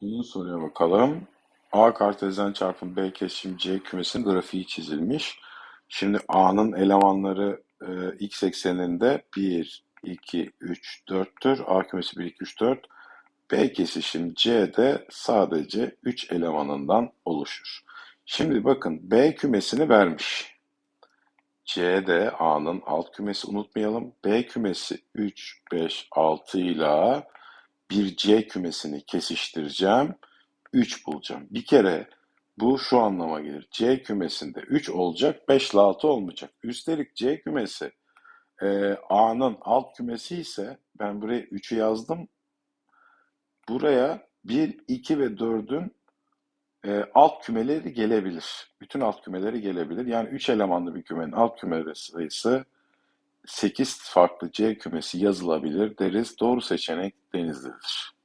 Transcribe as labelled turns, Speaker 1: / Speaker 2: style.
Speaker 1: İyi soruya bakalım. A kartezyen çarpım B kesişim C kümesinin grafiği çizilmiş. Şimdi A'nın elemanları e, x ekseninde 1, 2, 3, 4'tür. A kümesi 1, 2, 3, 4. B kesişim C de sadece 3 elemanından oluşur. Şimdi bakın B kümesini vermiş. C de A'nın alt kümesi unutmayalım. B kümesi 3, 5, 6 ile bir C kümesini kesiştireceğim. 3 bulacağım. Bir kere bu şu anlama gelir. C kümesinde 3 olacak, 5 ile 6 olmayacak. Üstelik C kümesi e, A'nın alt kümesi ise ben buraya 3'ü yazdım. Buraya 1, 2 ve 4'ün e, alt kümeleri gelebilir. Bütün alt kümeleri gelebilir. Yani 3 elemanlı bir kümenin alt kümeleri sayısı 8 farklı C kümesi yazılabilir deriz. Doğru seçenek Denizli'dir.